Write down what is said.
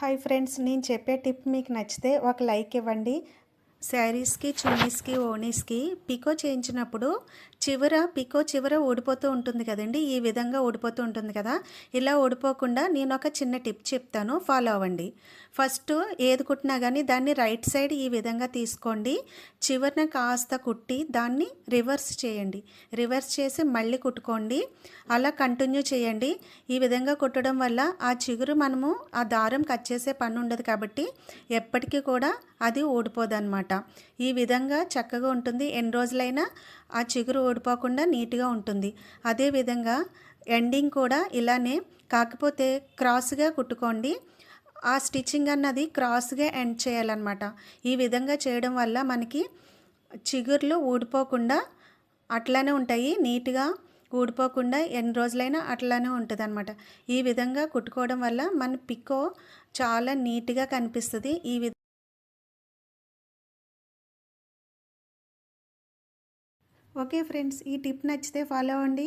Hi friends నేను చెప్పే tip మీకు నచ్చితే ఒక లైక్ ఇవ్వండి. శారీస్కి చున్నీస్కి ఓనీస్కి పికో చేయించినప్పుడు చివర పికో చివర ఊడిపోతూ ఉంటుంది కదండి. ఈ విధంగా ఊడిపోతూ ఉంటుంది కదా. ఇలా ఊడిపోకుండా నేను ఒక చిన్న టిప్ చెప్తాను. ఫాలో అవ్వండి. ఫస్ట్ ఏది కుట్టినా కానీ దాన్ని రైట్ సైడ్ ఈ విధంగా తీసుకోండి. చివరిన కాస్త కుట్టి దాన్ని రివర్స్ చేయండి. రివర్స్ చేసి మళ్ళీ కుట్టుకోండి. అలా కంటిన్యూ చేయండి. ఈ విధంగా కుట్టడం వల్ల ఆ చిగురు మనము ఆ దారం కట్ చేసే పని ఉండదు కాబట్టి ఎప్పటికీ కూడా అది ఊడిపోదు అనమాట ఈ విధంగా చక్కగా ఉంటుంది. ఎన్ని రోజులైనా ఆ చిగురు ఊడిపోకుండా నీట్గా ఉంటుంది. అదేవిధంగా ఎండింగ్ కూడా ఇలానే కాకపోతే క్రాస్గా కుట్టుకోండి. ఆ స్టిచ్చింగ్ అన్నది క్రాస్గా ఎండ్ చేయాలన్నమాట. ఈ విధంగా చేయడం వల్ల మనకి చిగుర్లు ఊడిపోకుండా అట్లానే ఉంటాయి. నీట్గా ఊడిపోకుండా ఎన్ని రోజులైనా అట్లానే ఉంటుంది అనమాట ఈ విధంగా కుట్టుకోవడం వల్ల మన పిక్కో చాలా నీట్గా కనిపిస్తుంది. ఈ విధ ఓకే ఫ్రెండ్స్ ఈ టిప్ నచ్చితే ఫాలో అవ్వండి.